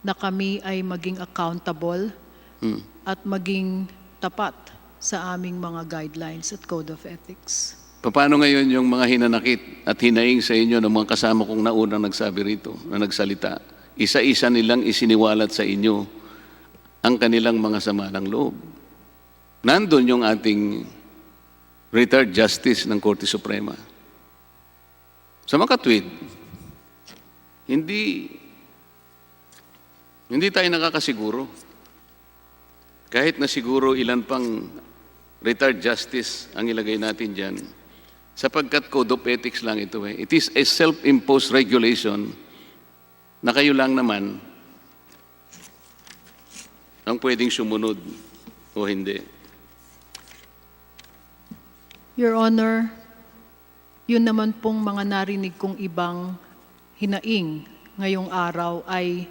na kami ay maging accountable Hmm. at maging tapat sa aming mga guidelines at code of ethics. Paano ngayon yung mga hinanakit at hinaing sa inyo ng mga kasama kong naunang nagsabi rito, na nagsalita? Isa-isa nilang isiniwalat sa inyo ang kanilang mga sama ng loob. Nandun yung ating retired justice ng Korte Suprema. Sa makatwid, hindi hindi tayo nakakasiguro. Kahit na siguro ilan pang retired justice ang ilagay natin dyan, sapagkat code of ethics lang ito eh. It is a self-imposed regulation na kayo lang naman ang pwedeng sumunod o hindi. Your Honor, yun naman pong mga narinig kong ibang hinaing ngayong araw ay